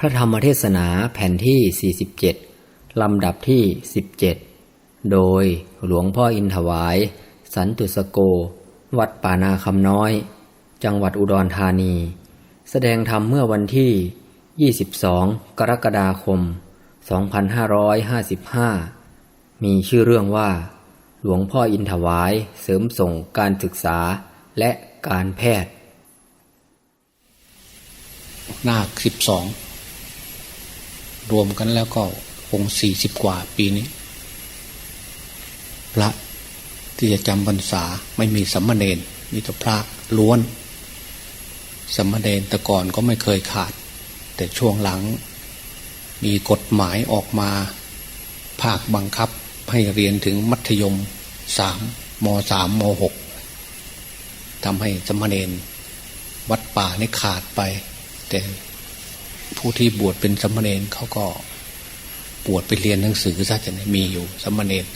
พระธรรมเทศนาแผ่นที่ 47 ลำดับที่ 17 โดยหลวงพ่ออินถวาย สันตุสโก วัดป่านาคำน้อย จังหวัดอุดรธานี แสดงธรรมเมื่อวันที่ 22 กรกฎาคม 2555 มีชื่อเรื่องว่า หลวงพ่ออินถวายเสริมส่งการศึกษาและการแพทย์ หน้าคสิบสอง รวมกันแล้วก็คงสี่สิบกว่าปีนี้ พระที่จะจำพรรษาไม่มีสัมมาเนนมีแต่พระล้วนสัมมาเนนแต่ก่อนก็ไม่เคยขาด แต่ช่วงหลังมีกฎหมายออกมา ภาคบังคับให้เรียนถึงมัธยมสามมสามมหกทำให้สามเณรวัดป่านี่ขาดไป แต่ ผู้ที่บวชเป็นสามเณรเขาก็บวชไปเรียนหนังสือซะจะมีอยู่สามเณร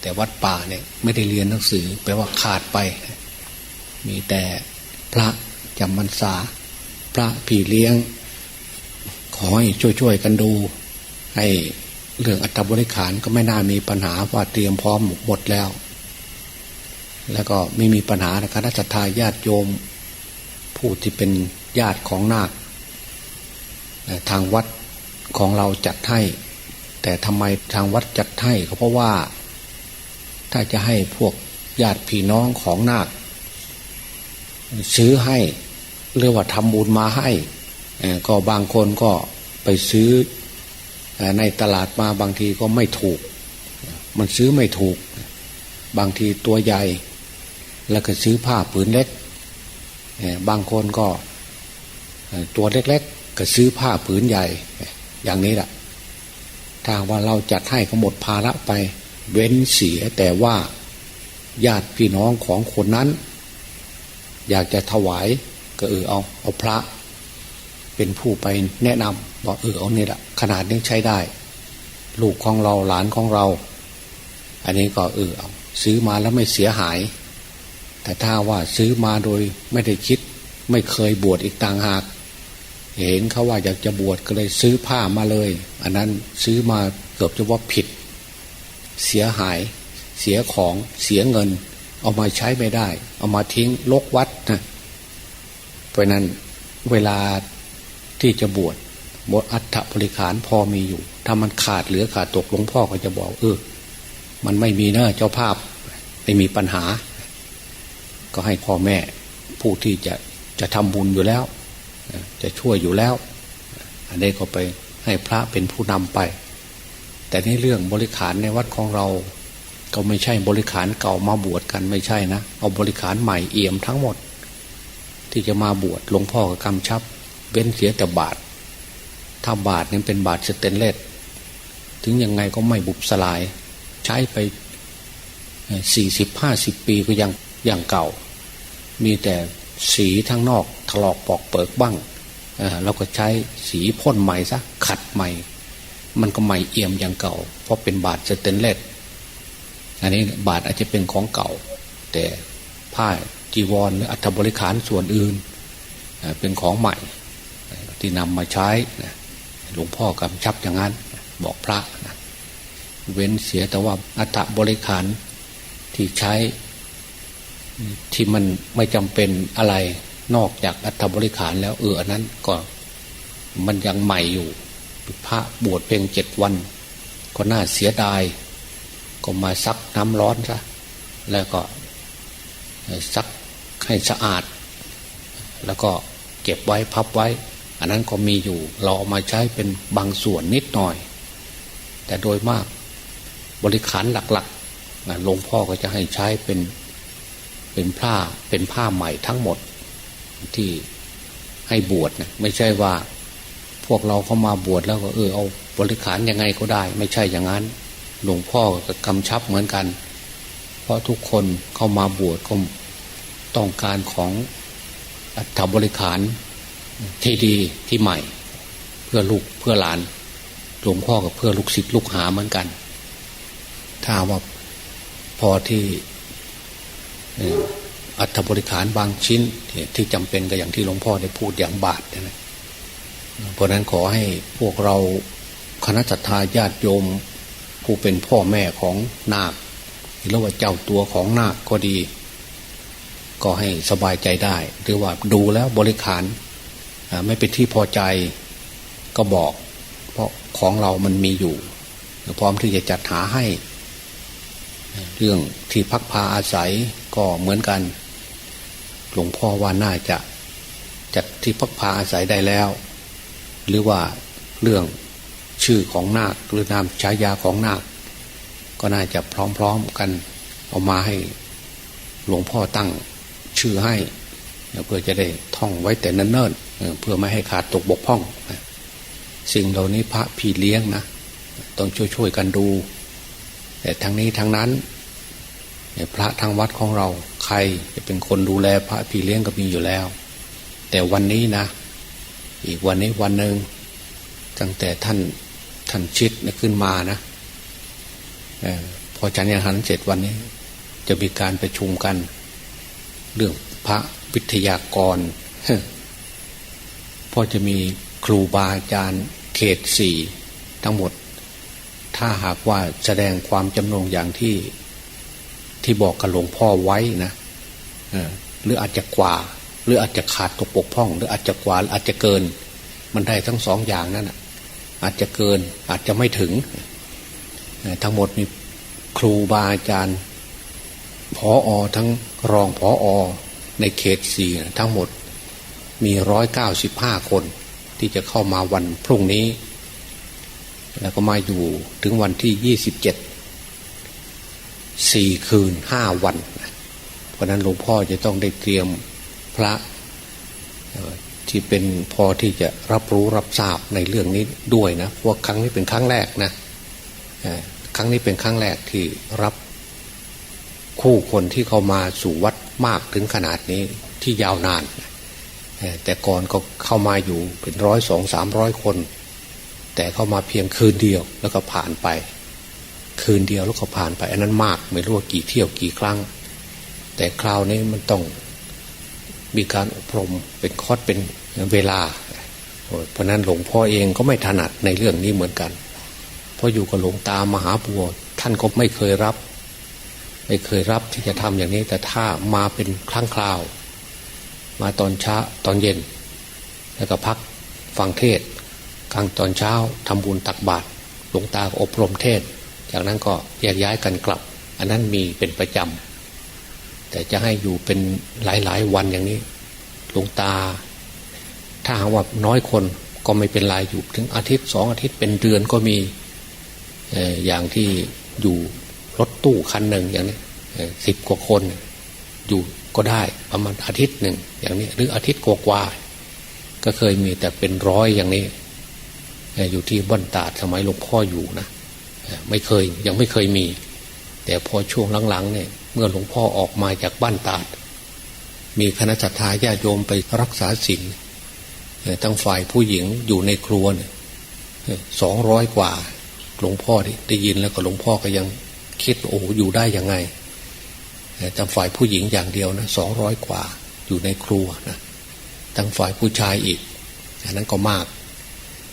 แต่วัดป่าเนี่ยไม่ได้เรียนหนังสือแปลว่าขาดไป มีแต่พระจำพรรษา พระพี่เลี้ยง ขอให้ช่วยๆกันดู ให้เรื่องอัตบริขารก็ไม่น่ามีปัญหาว่าเตรียมพร้อมหมดแล้ว แล้วก็ไม่มีปัญหานะคณะสัตยาญาติโยม ผู้ที่เป็นญาติของนาค ทางวัดของเราจัดให้ แต่ทำไมทางวัดจัดให้ก็เพราะว่า ถ้าจะให้พวกญาติพี่น้องของนาคซื้อให้เรียกว่าทำบุญมาให้ก็บางคนก็ไปซื้อในตลาดมาบางทีก็ไม่ถูก มันซื้อไม่ถูก บางทีตัวใหญ่ แล้วก็ซื้อผ้าผืนเล็ก บางคนก็ตัวเล็ก ก็ซื้อผ้าผืนใหญ่ อย่างนี้แหละถ้าว่าเราจัดให้เขาหมดภาระไป เว้นเสียแต่ว่าญาติพี่น้องของคนนั้น อยากจะถวายก็เออเอาเอาพระ เป็นผู้ไปแนะนำบอกเออเอาเนี่แหละขนาดนี้ใช้ได้ ลูกของเราหลานของเรา อันนี้ก็เออเอาซื้อมาแล้วไม่เสียหาย แต่ถ้าว่าซื้อมาโดยไม่ได้คิด ไม่เคยบวชอีกต่างหาก เห็นเขาว่าอยากจะบวชก็เลยซื้อผ้ามาเลย อันนั้นซื้อมาเกือบจะว่าผิด เสียหาย เสียของเสียเงิน เอามาใช้ไม่ได้ เอามาทิ้งลกวัดนะเพราะนั้นเวลาที่จะบวชบทอัฐบริขารพอมีอยู่ ถ้ามันขาดเหลือขาดตกหลวงพ่อก็จะบอก เออ มันไม่มีเนอะเจ้าภาพไม่มีปัญหา ก็ให้พ่อแม่ผู้ที่จะจะทำบุญอยู่แล้ว จะช่วยอยู่แล้ว อันนี้ก็ไปให้พระเป็นผู้นำไป แต่ในเรื่องบริขารในวัดของเรา ก็ไม่ใช่บริขารเก่ามาบวชกันไม่ใช่นะ เอาบริขารใหม่เอี่ยมทั้งหมด ที่จะมาบวชหลวงพ่อก็กำชับ เว้นเสียแต่บาท ถ้าบาทนี่เป็นบาทสเตนเลสถึงยังไงก็ไม่บุบสลาย ใช้ไปสี่สิบห้าสิบปีก็ยังยังเก่า มีแต่ สีทั้งนอกถลอกปอกเปิกบ้างเราก็ใช้สีพ่นใหม่ซะขัดใหม่ มันก็ใหม่เอี่ยมอย่างเก่า เพราะเป็นบาทสเตนเลสอันนี้บาทอาจจะเป็นของเก่า แต่ผ้าจีวรหรืออัฐบริขารส่วนอื่นเป็นของใหม่ที่นำมาใช้หลวงพ่อกำชับอย่างนั้น บอกพระนะเว้นเสียแต่ว่าอัฐบริขารที่ใช้ ที่มันไม่จำเป็นอะไรนอกจากอัฐบริขารแล้วเอออันนั้นก็มันยังใหม่อยู่ พระบวชเพียงเจ็ดวัน ก็น่าเสียดาย ก็มาซักน้ำร้อนซะแล้วก็ซักให้สะอาด แล้วก็เก็บไว้พับไว้ อันนั้นก็มีอยู่ เราเอามาใช้เป็นบางส่วนนิดหน่อย แต่โดยมากบริขารหลักๆหลวงพ่อก็จะให้ใช้เป็น เป็นผ้าเป็นผ้าใหม่ทั้งหมดที่ให้บวชนะไม่ใช่ว่าพวกเราเข้ามาบวชแล้วก็เออเอาบริขารยังไงก็ได้ ไม่ใช่อย่างนั้น หลวงพ่อก็กำชับเหมือนกัน เพราะทุกคนเข้ามาบวชก็ต้องการของอัฐบริขารที่ดีที่ใหม่ เพื่อลูกเพื่อหลานหลวงพ่อกับเพื่อลูกศิษย์ลูกหาเหมือนกัน ถ้าว่าพอที่ อัฐบริขารบางชิ้นที่จำเป็นก็อย่างที่หลวงพ่อได้พูดอย่างบาทนะเพราะนั้นขอให้พวกเราคณะสัตยาญาติโยม ผู้เป็นพ่อแม่ของนาคหรือว่าเจ้าตัวของนาคก็ดี ก็ให้สบายใจได้ หรือว่าดูแล้วบริขารไม่เป็นที่พอใจก็บอก เพราะของเรามันมีอยู่ พร้อมที่จะจัดหาให้ เรื่องที่พักพาอาศัย ก็เหมือนกัน หลวงพ่อว่าน่าจะจัดที่พักพาอาศัยได้แล้ว หรือว่าเรื่องชื่อของนาคหรือนามฉายาของนาค ก็น่าจะพร้อมๆกันเอามาให้หลวงพ่อตั้งชื่อให้เพื่อจะได้ท่องไว้แต่เนิ่นๆเอ่อเพื่อไม่ให้ขาดตกบกพร่อง สิ่งเหล่านี้พระพี่เลี้ยงนะต้องช่วยๆกันดู แต่ทั้งนี้ทั้งนั้น พระทางวัดของเราใครจะเป็นคนดูแลพระพี่เลี้ยงก็มีอยู่แล้ว แต่วันนี้นะ อีกวันนี้วันหนึ่งตั้งแต่ท่านท่านชิดนะขึ้นมานะออพอจันยหันเสร็จวันนี้ จะมีการประชุมกัน เรื่องพระวิทยากรพอจะมีครูบาอาจารย์เขตสี่ทั้งหมด ถ้าหากว่าแสดงความจำนงอย่างที่ ที่บอกกับหลวงพ่อไว้นะเอหรืออาจจะกว่า หรืออาจจะขาดตกปกพ่อง หรืออาจจะกว่าหรืออาจจะเกิน มันได้ทั้งสองอย่างนั่นนะอาจจะเกินอาจจะไม่ถึง ทั้งหมดมีครูบาอาจารย์พออทั้งรองพออในเขตสี่ทั้งหมดมีร้อยเก้าสิบห้าคน ที่จะเข้ามาวันพรุ่งนี้ แล้วก็มาอยู่ถึงวันที่ยี่สิบเจ็ด สี่คืนห้าวัน เพราะนั้นหลวงพ่อจะต้องได้เตรียมพระที่เป็นพอที่จะรับรู้รับทราบในเรื่องนี้ด้วยนะเพราะว่าครั้งนี้เป็นครั้งแรกนะครั้งนี้เป็นครั้งแรกที่รับคู่คนที่เข้ามาสู่วัดมากถึงขนาดนี้ที่ยาวนาน แต่ก่อนก็เข้ามาอยู่เป็นร้อยสองสามร้อยคน แต่เข้ามาเพียงคืนเดียวแล้วก็ผ่านไป คืนเดียวแล้วก็ผ่านไป อันนั้นมากไม่รู้ว่ากี่เที่ยวกี่ครั้ง แต่คราวนี้มันต้องมีการอบรมเป็นคอร์สเป็นเวลา เพราะนั้นหลวงพ่อเองก็ไม่ถนัดในเรื่องนี้เหมือนกัน เพราะอยู่กับหลวงตามหาบัวท่านก็ไม่เคยรับ ไม่เคยรับที่จะทำอย่างนี้ แต่ถ้ามาเป็นครั้งคราว มาตอนเช้าตอนเย็น แล้วก็พักฟังเทศกลางตอนเช้าทำบุญตักบาตรหลวงตาอบรมเทศ จากนั้นก็แยกย้ายกันกลับ อันนั้นมีเป็นประจำแต่จะให้อยู่เป็นหลายๆวันอย่างนี้หลวงตา ถ้าหากว่าน้อยคนก็ไม่เป็นไรอยู่ถึงอาทิตย์สองอาทิตย์เป็นเดือนก็มีอย่างที่อยู่รถตู้คันหนึ่งอย่างนี้สิบกว่าคนอยู่ก็ได้ประมาณอาทิตย์หนึ่งอย่างนี้หรืออาทิตย์กว่าๆก็เคยมีแต่เป็นร้อยอย่างนี้ อยู่ที่บ้านตาดสมัยหลวงพ่ออยู่นะ ไม่เคยยังไม่เคยมี แต่พอช่วงหลังๆเนี่ยเมื่อหลวงพ่อออกมาจากบ้านตาด มีคณะสัตยาญาโยมไปรักษาศีลทั้งฝ่ายผู้หญิงอยู่ในครัวเนี่ยสองร้อยกว่า หลวงพ่อได้ได้ยินแล้วก็หลวงพ่อก็ยังคิดโอ้อยู่ได้ยังไงทั้งฝ่ายผู้หญิงอย่างเดียวนะสองร้อยกว่าอยู่ในครัวนะทั้งฝ่ายผู้ชายอีกอันนั้นก็มาก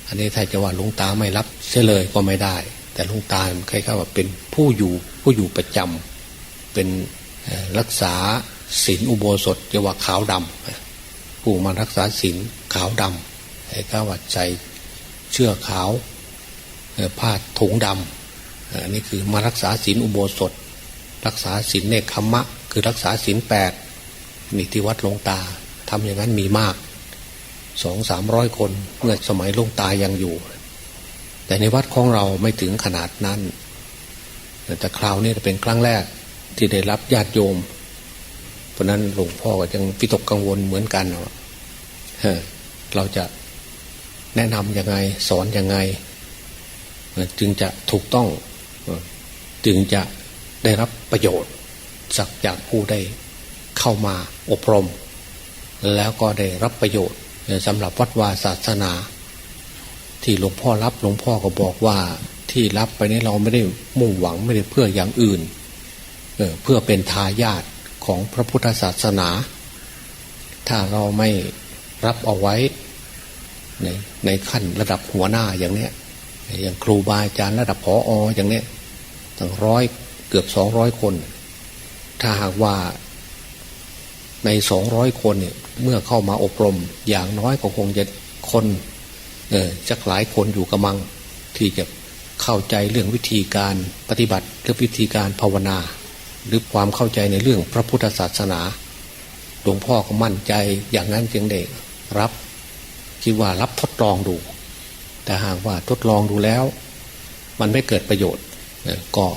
อันนี้ถ้าจะว่าหลวงตาไม่รับเสียเลยก็ไม่ได้ แต่หลวงตาคล้ายๆว่าเป็นผู้อยู่ผู้อยู่ประจำเป็นรักษาศีลอุโบสถเยว่าขาวดำผู้มารักษาศีลขาวดำไอ้ข้าว่าใจเชื่อขาวผ้าถุงดำอันนี้คือมารักษาศีลอุโบสถ รักษาศีลเนคขมะ คือรักษาศีลแปดนี่ที่วัดลงตาทำอย่างนั้นมีมากสองสามร้อยคนเมื่อสมัยลงตายังอยู่ แต่ในวัดของเราไม่ถึงขนาดนั้น แต่คราวนี้เป็นครั้งแรกที่ได้รับญาติโยม เพราะนั้นหลวงพ่อก็ยังพิตกกังวลเหมือนกันว่าเฮ้อเราจะแนะนำยังไงสอนยังไง จึงจะถูกต้องจึงจะได้รับประโยชน์จากจากผู้ได้เข้ามาอบรม แล้วก็ได้รับประโยชน์สำหรับวัดวาศาสนา ที่หลวงพ่อรับหลวงพ่อก็บอกว่าที่รับไปนี้เราไม่ได้มุ่งหวังไม่ได้เพื่ออย่างอื่นเออเพื่อเป็นทายาทของพระพุทธศาสนา ถ้าเราไม่รับเอาไว้ ในในขั้นระดับหัวหน้าอย่างเนี้ยอย่างครูบาอาจารย์ระดับผอออย่างเนี้ยตั้งร้อยเกือบสองร้อยคน ถ้าหากว่าในสองร้อยคนเนี่ยเมื่อเข้ามาอบรมอย่างน้อยก็คงจะคน เออจักหลายคนอยู่กระมัง ที่จะเข้าใจเรื่องวิธีการปฏิบัติหรือวิธีการภาวนา หรือความเข้าใจในเรื่องพระพุทธศาสนาหลวงพ่อก็มั่นใจอย่างนั้นจึงได้รับคิดว่ารับทดลองดู แต่หากว่าทดลองดูแล้ว มันไม่เกิดประโยชน์ก็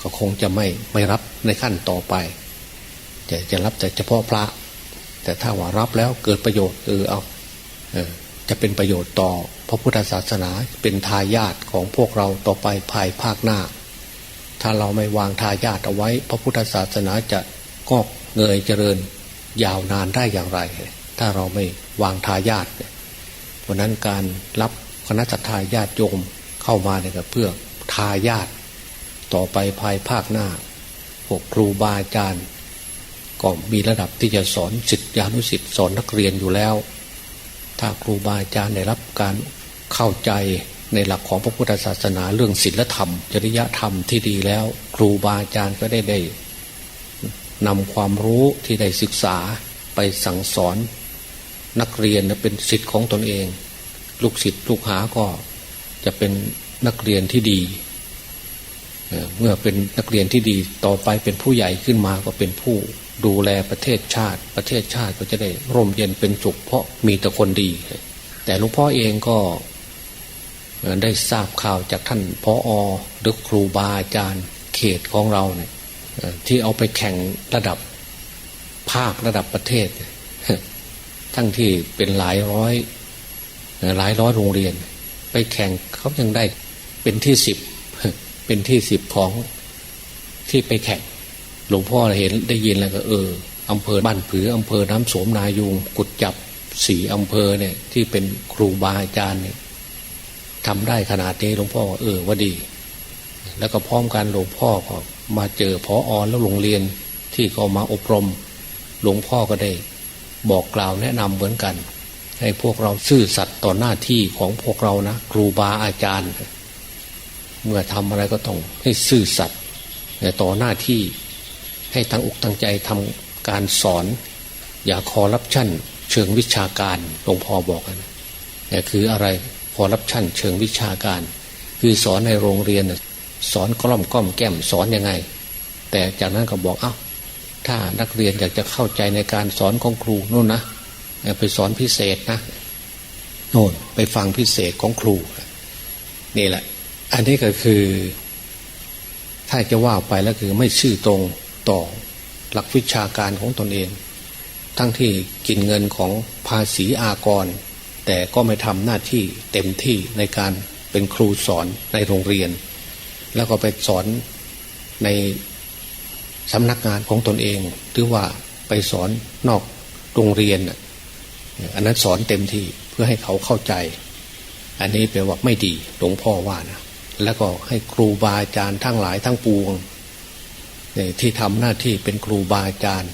ก็คงจะไม่ไม่รับในขั้นต่อไปจะจะรับแต่เฉพาะพระ แต่ถ้าว่ารับแล้วเกิดประโยชน์เออเอาเออ จะเป็นประโยชน์ต่อพระพุทธศาสนาเป็นทายาทของพวกเราต่อไปภายภาคหน้า ถ้าเราไม่วางทายาทเอาไว้ พระพุทธศาสนาจะงอกเงยเจริญยาวนานได้อย่างไร ถ้าเราไม่วางทายาทเนี่ยเพราะนั้นการรับคณะทาญาติโยมเข้ามาเนี่ยก็เพื่อทายาทต่อไปภายภาคหน้าพวกครูบาอาจารย์ก็มีระดับที่จะสอนสิทธิานุสิทธิ์สอนนักเรียนอยู่แล้วาครูบาอาจารย์ได้รับการเข้าใจในหลักของพระพุทธศาสนาเรื่องศีลธรรม จริยธรรมที่ดีแล้ว ครูบาอาจารย์ก็ได้ได้นำความรู้ที่ได้ศึกษาไปสั่งสอน นักเรียนนะเป็นสิทธิ์ของตนเอง ลูกศิษย์ลูกหาก็จะเป็นนักเรียนที่ดีเมื่อเป็นนักเรียนที่ดีต่อไปเป็นผู้ใหญ่ขึ้นมาก็เป็นผู้ ดูแลประเทศชาติ ประเทศชาติก็จะได้ร่มเย็นเป็นสุขเพราะมีแต่คนดี แต่หลวงพ่อเองก็ได้ทราบข่าวจากท่านพออหรือครูบาอาจารย์เขตของเราเนี่ยที่เอาไปแข่งระดับภาคระดับประเทศ ทั้งที่เป็นหลายร้อย หลายร้อยโรงเรียน ไปแข่งเขายังได้เป็นที่สิบเป็นที่สิบของที่ไปแข่ง หลวงพ่อเห็นได้ยินแล้วก็เอออำเภอบ้านผืออำเภอน้ำโสมนายุงกุดจับสี่อำเภอเนี่ยที่เป็นครูบาอาจารย์เนี่ยทำได้ขนาดนี้หลวงพ่อเออว่าดี แล้วก็พร้อมกันหลวงพ่อก็มาเจอพอออแล้วโรงเรียนที่เขามาอบรม หลวงพ่อก็ได้ บอกกล่าวแนะนำเหมือนกัน ให้พวกเราซื่อสัตย์ต่อหน้าที่ของพวกเรานะครูบาอาจารย์ เมื่อทำอะไรก็ต้องให้ซื่อสัตย์ต่อหน้าที่ ให้ตั้งอกตั้งใจทำการสอน อย่าคอรับชั่น เชิงวิชาการหลวงพ่อบอกนะแต่คืออะไรคอรับชั่น เชิงวิชาการ คือสอนในโรงเรียนสอนกล้อมก้อมแก้มสอนยังไง แต่จากนั้นก็บอกเอ้าถ้านักเรียนอยากจะเข้าใจในการสอนของครูนู่นนะไปสอนพิเศษนะโน่นไปฟังพิเศษของครูนี่แหละ อันนี้ก็คือ ถ้าจะว่าไปแล้วคือไม่ชื่อตรง ต่อหลักวิชาการของตนเอง ทั้งที่กินเงินของภาษีอากร แต่ก็ไม่ทำหน้าที่เต็มที่ในการเป็นครูสอนในโรงเรียน แล้วก็ไปสอนในสำนักงานของตนเอง หรือว่าไปสอนนอกโรงเรียน อันนั้นสอนเต็มที่เพื่อให้เขาเข้าใจ อันนี้แปลว่าไม่ดีหลวงพ่อว่านะแล้วก็ให้ครูบาอาจารย์ทั้งหลายทั้งปวง ที่ทำหน้าที่เป็นครูบาอาจารย์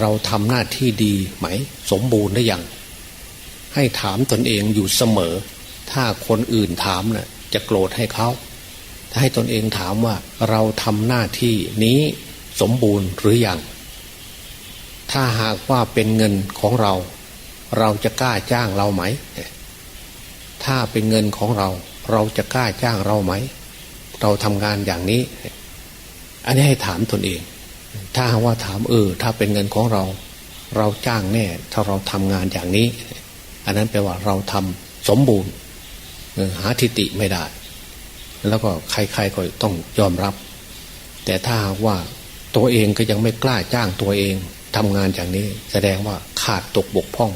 เราทำหน้าที่ดีไหม สมบูรณ์หรือยัง ให้ถามตนเองอยู่เสมอ ถ้าคนอื่นถามน่ะจะโกรธให้เขาถ้าให้ตนเองถามว่าเราทำหน้าที่นี้สมบูรณ์หรืออยัง ถ้าหากว่าเป็นเงินของเรา เราจะกล้าจ้างเราไหม ถ้าเป็นเงินของเรา เราจะกล้าจ้างเราไหม เราทำงานอย่างนี้ อันนี้ให้ถามตนเอง ถ้าว่าถามเออ ถ้าเป็นเงินของเรา เราจ้างแน่ ถ้าเราทำงานอย่างนี้ อันนั้นแปลว่าเราทำสมบูรณ์หาทิฏฐิไม่ได้ แล้วก็ใครๆก็ต้องยอมรับ แต่ถ้าว่าตัวเองก็ยังไม่กล้าจ้างตัวเองทำงานอย่างนี้ แสดงว่าขาดตกบกพร่อง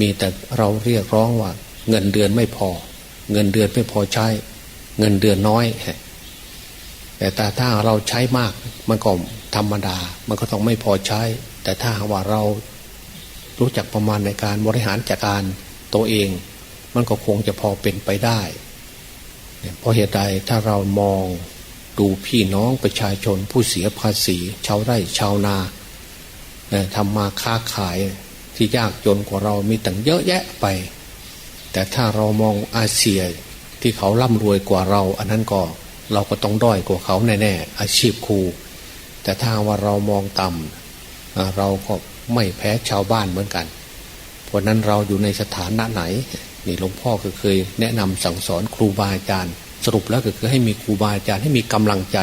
มีแต่เราเรียกร้องว่า เงินเดือนไม่พอ เงินเดือนไม่พอใช้ เงินเดือนน้อย แต่ถ้าเราใช้มากมันก็ธรรมดา มันก็ต้องไม่พอใช้ แต่ถ้าว่าเรารู้จักประมาณในการบริหารจัดการตัวเอง มันก็คงจะพอเป็นไปได้ เพราะเหตุใดถ้าเรามองดูพี่น้องประชาชนผู้เสียภาษีชาวไร่ชาวนาทำมาค้าขายที่ยากจนกว่าเรามีตั้งเยอะแยะไป แต่ถ้าเรามองอาเซียที่เขาร่ำรวยกว่าเรา อันนั้นก็ เราก็ต้องด้อยกว่าเขาแน่ๆอาชีพครู แต่ถ้าว่าเรามองต่ำอ่าเราก็ไม่แพ้ชาวบ้านเหมือนกัน เพราะนั้นเราอยู่ในสถานะไหนนี่หลวงพ่อก็เคยแนะนำสั่งสอนครูบาอาจารย์ สรุปแล้วก็คือให้มีครูบาอาจารย์ให้มีกำลังใจ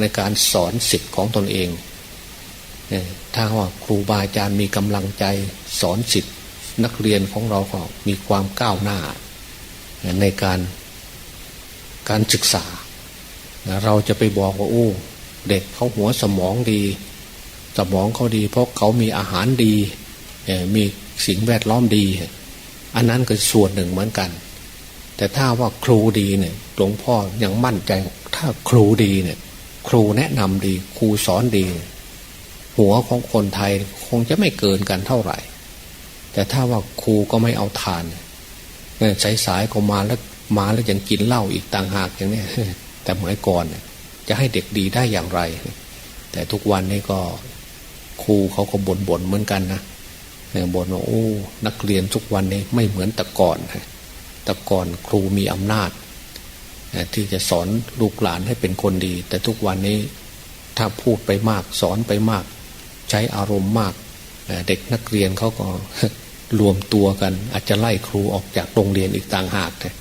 ในการสอนสิทธิ์ของตนเองเอ่อถ้าว่าครูบาอาจารย์มีกำลังใจสอนสิทธิ์นักเรียนของเราก็มีความก้าวหน้า ในการการศึกษา เราจะไปบอกว่าโอ้เด็กเขาหัวสมองดี สมองเขาดี เพราะเขามีอาหารดีมีสิ่งแวดล้อมดี อันนั้นก็ส่วนหนึ่งเหมือนกัน แต่ถ้าว่าครูดีเนี่ยหลวงพ่อยังมั่นใจถ้าครูดีเนี่ย ครูแนะนำดี ครูสอนดี หัวของคนไทยคงจะไม่เกินกันเท่าไหร่ แต่ถ้าว่าครูก็ไม่เอาทานเนี่ยสายก็มาแล้วมาแล้วยังกินเหล้าอีกต่างหากอย่างเนี้ย แต่เมื่อก่อนเนี่ยจะให้เด็กดีได้อย่างไร แต่ทุกวันนี้ก็ครูเขาก็บ่นบ่นๆเหมือนกันนะเนี่ยบ่นว่าโอ้ นักเรียนทุกวันนี้ไม่เหมือนแต่ก่อนแต่ก่อนครูมีอำนาจที่จะสอนลูกหลานให้เป็นคนดี แต่ทุกวันนี้ถ้าพูดไปมากสอนไปมาก ใช้อารมณ์มาก เด็กนักเรียนเขาก็รวมตัวกัน อาจจะไล่ครูออกจากโรงเรียนอีกต่างหากเลย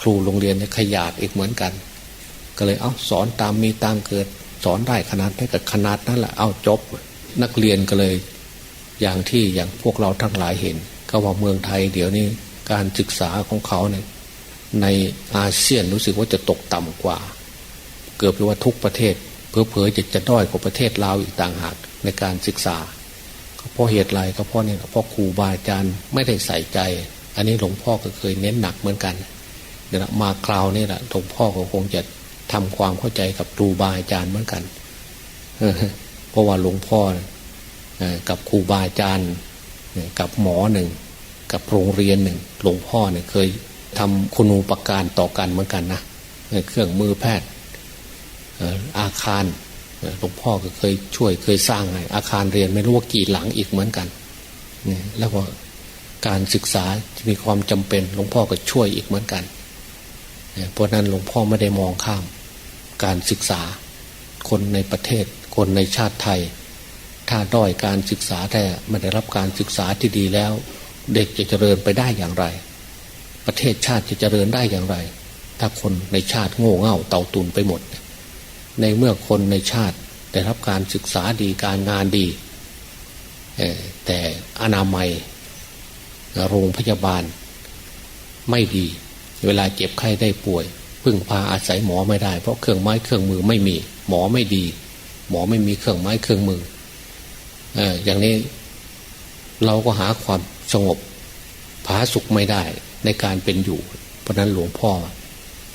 ครูโรงเรียนเนี่ยขยาดอีกเหมือนกัน ก็เลยเอาสอนตามมีตามเกิด สอนได้ขนาดไหนกับขนาดนั้นแหละเอาจบ นักเรียนก็เลย อย่างที่อย่างพวกเราทั้งหลายเห็น ก็ว่าเมืองไทยเดี๋ยวนี้การศึกษาของเขาเนี่ยในอาเซียนรู้สึกว่าจะตกต่ำกว่า เกือบจะว่าทุกประเทศเพอๆจะจะด้อยกว่าประเทศลาวอีกต่างหากในการศึกษาเพราะเหตุไรก็เพราะเนี่ยเพราะครูบาอาจารย์ไม่ได้ใส่ใจ อันนี้หลวงพ่อก็เคยเน้นหนักเหมือนกันเดี๋ยวมาคราวนี้แหละหลวงพ่อก็คงจะ ทำความเข้าใจกับครูบาอาจารย์เหมือนกันเพราะว่าหลวงพ่อกับครูบาอาจารย์กับหมอหนึ่ง กับโรงเรียนหนึ่ง หลวงพ่อเนี่ยเคยทำคุณูปการต่อกันเหมือนกันนะเครื่องมือแพทย์อาคารหลวงพ่อก็เคยช่วยเคยสร้างอาคารเรียนไม่รู้ว่ากี่หลังอีกเหมือนกันนี่แล้วก็การศึกษามีความจำเป็นหลวงพ่อก็ช่วยอีกเหมือนกันเพราะฉะนั้นหลวงพ่อไม่ได้มองข้าม การศึกษา คนในประเทศ คนในชาติไทย ถ้าด้อยการศึกษาแต่ไม่ได้รับการศึกษาที่ดีแล้ว เด็กจะเจริญไปได้อย่างไร ประเทศชาติจะเจริญได้อย่างไร ถ้าคนในชาติโง่เง่าเต่าตุนไปหมด ในเมื่อคนในชาติได้รับการศึกษาดีการงานดีแต่อนามัยโรงพยาบาลไม่ดี เวลาเจ็บไข้ได้ป่วย พึ่งพาอาศัยหมอไม่ได้ เพราะเครื่องไม้เครื่องมือไม่มี หมอไม่ดี หมอไม่มีเครื่องไม้เครื่องมือเอออย่างนี้เราก็หาความสงบผาสุขไม่ได้ในการเป็นอยู่ เพราะนั้นหลวงพ่อ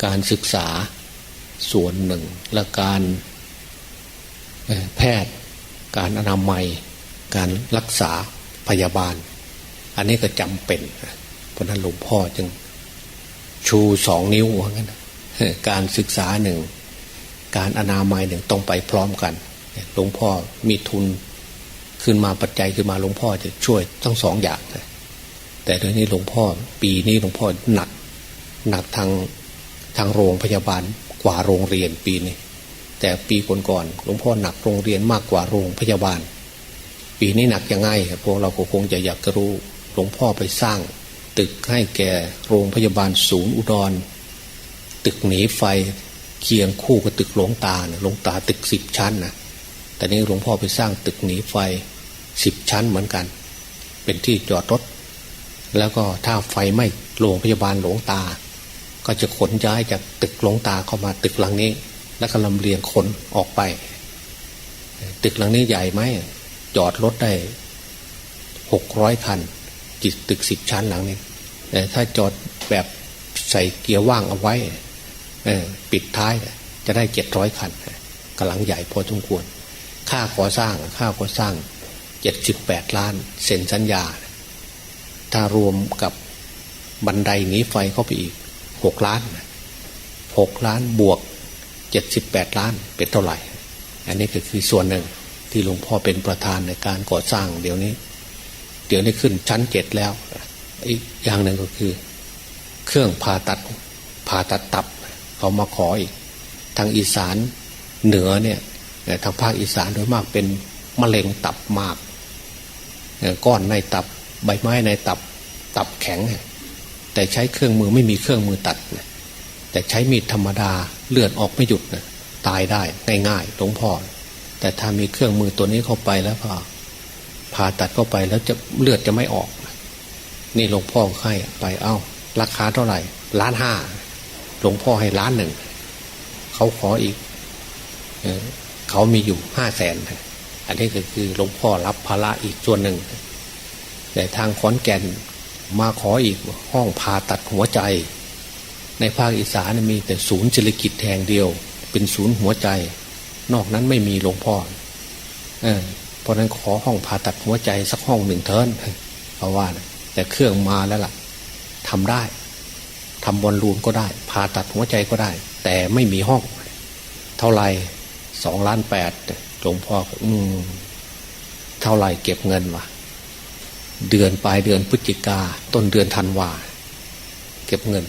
การศึกษาส่วนหนึ่ง และการแพทย์ การอนามัย การรักษาพยาบาล อันนี้ก็จำเป็น เพราะนั้นหลวงพ่อจึงชูสองนิ้วว่างั้นนะ การศึกษาหนึ่ง การอนามัยหนึ่งต้องไปพร้อมกันหลวงพ่อมีทุนขึ้นมาปัจจัยขึ้นมาหลวงพ่อจะช่วยทั้งสองอย่างแต่เดี๋ยวนี้หลวงพ่อปีนี้หลวงพ่อหนักหนักทางทางโรงพยาบาลกว่าโรงเรียนปีนี้ แต่ปีก่อนๆหลวงพ่อหนักโรงเรียนมากกว่าโรงพยาบาล ปีนี้หนักยังไงพวกเราคงจะอยากจะรู้หลวงพ่อไปสร้าง ตึกให้แก่โรงพยาบาลศูนย์อุดร ตึกหนีไฟเคียงคู่กับตึกหลวงตาเนะหลวงตาตึกสิบชั้นนะแต่นี้หลวงพ่อไปสร้างตึกหนีไฟสิบชั้นเหมือนกัน เป็นที่จอดรถ แล้วก็ถ้าไฟไหม้โรงพยาบาลหลวงตา ก็จะขนย้ายจากตึกหลวงตาเข้ามาตึกหลังนี้ แล้วก็ลำเลียงขนออกไป ตึกหลังนี้ใหญ่ไหมจอดรถได้หกร้อยคันจิตตึกสิบชั้นหลังนี้แต่ถ้าจอดแบบใส่เกียร์ว่างเอาไว้ ปิดท้ายจะได้เจ็ดร้อยคันกำลังใหญ่พอสมควร ค่าก่อสร้างค่าก่อสร้างเจ็ดสิบแปดล้านเซ็นสัญญา ถ้ารวมกับบันไดหนีไฟเข้าไปอีกหกล้านหกล้านบวกเจ็ดสิบแปดล้านเป็นเท่าไหร่ อันนี้ก็คือส่วนหนึ่งที่หลวงพ่อเป็นประธานในการก่อสร้างเดี๋ยวนี้ เดี๋ยวนี้ขึ้นชั้นเจ็ดแล้วอีกอย่างหนึ่งก็คือ เครื่องผ่าตัดผ่าตัดตับ เขามาขออีก ทางอีสานเหนือเนี่ยทางภาคอีสานโดยมากเป็นมะเร็งตับมากก้อนในตับใบไม้ในตับตับแข็ง แต่ใช้เครื่องมือไม่มีเครื่องมือตัด แต่ใช้มีดธรรมดาเลือดออกไม่หยุดนะตายได้ง่ายๆหลวงพ่อแต่ถ้ามีเครื่องมือตัวนี้เข้าไปแล้วก็ผ่าตัดเข้าไปแล้วจะเลือดจะไม่ออก นี่หลวงพ่อให้ไปเอ้า ราคาเท่าไหร่ล้านห้า หลวงพ่อให้ล้านหนึ่งเขาขออีกเขามีอยู่ห้าแสนอันนี้ก็คือหลวงพ่อรับภาระอีกส่วนหนึ่ง แต่ทางขอนแก่นมาขออีกห้องผ่าตัดหัวใจ ในภาคอีสานมีแต่ศูนย์เจริกิจแห่งเดียว เป็นศูนย์หัวใจ นอกนั้นไม่มีหลวงพ่อเออเพราะนั้นขอห้องผ่าตัดหัวใจสักห้องหนึ่งเทินเพราะว่าแต่เครื่องมาแล้วล่ะทำได้ ทำบอลลูนก็ได้ผ่าตัดหัวใจก็ได้ แต่ไม่มีห้อง เท่าไหร่สองล้านแปดหลวงพ่ออืมเท่าไหร่เก็บเงินวะเดือนปลายเดือนพฤศจิกาต้นเดือนธันวาเก็บเงิน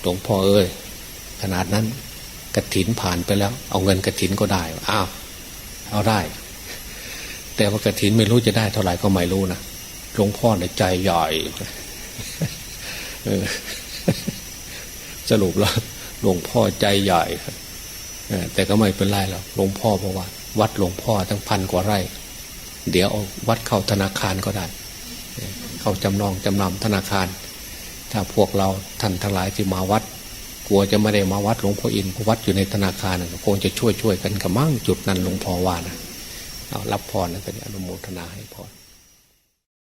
หลวงพ่อเอ้ยขนาดนั้นกระถินผ่านไปแล้ว เอาเงินกระถินก็ได้อ้าวเอาได้ แต่ว่ากระถินไม่รู้จะได้เท่าไหร่ก็ไม่รู้นะหลวงพ่อในใจใหญ่ สรุปแล้วหลวงพ่อใจใหญ่แต่ก็ไม่เป็นไรหรอกหลวงพ่อบอกว่า วัดหลวงพ่อทั้งพันกว่าไร่ เดี๋ยวเอาวัดเข้าธนาคารก็ได้ เข้าจำนองจำนำธนาคาร ถ้าพวกเราท่านทั้งหลายที่มาวัด กลัวจะไม่ได้มาวัดหลวงพ่ออินเพราะวัดอยู่ในธนาคารคงจะช่วยช่วยๆกันกระมั่งจุดนั้นหลวงพ่อว่านะเอารับพรนะก็อนุโมทนาให้พร